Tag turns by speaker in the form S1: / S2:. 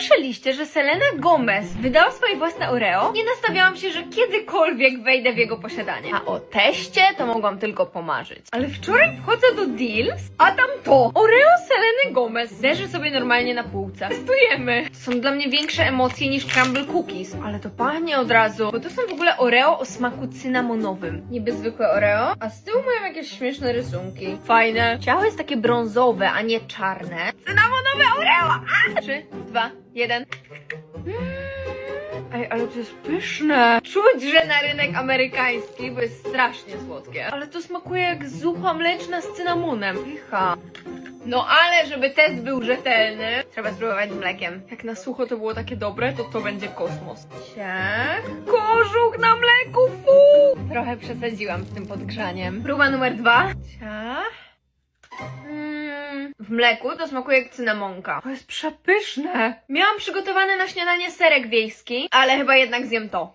S1: słyszeliście, że Selena Gomez wydała swoje własne Oreo? Nie nastawiałam się, że kiedykolwiek wejdę w jego posiadanie. A o teście to mogłam tylko pomarzyć. Ale wczoraj wchodzę do Deals, a tam to! Oreo Seleny Gomez. Leży sobie normalnie na półce. Testujemy. To są dla mnie większe emocje niż crumble cookies. Ale to pachnie od razu, bo to są w ogóle Oreo o smaku cynamonowym. Niby zwykłe Oreo, a z tyłu mają jakieś śmieszne rysunki. Fajne. Ciało jest takie brązowe, a nie czarne. Cynamonowe Oreo! A! Trzy, dwa, jeden. Ej, ale to jest pyszne. Czuć, że na rynek amerykański, bo jest strasznie słodkie. Ale to smakuje jak zupa mleczna z cynamonem. Pycha. No ale, żeby test był rzetelny, trzeba spróbować z mlekiem. Jak na sucho to było takie dobre, to to będzie kosmos. Ciach. Kożuch na mleku, fu! Trochę przesadziłam z tym podgrzaniem. Próba numer dwa. Ciach. Mm, w mleku to smakuje jak cynamonka. To jest przepyszne. Miałam przygotowany na śniadanie serek wiejski, ale chyba jednak zjem to.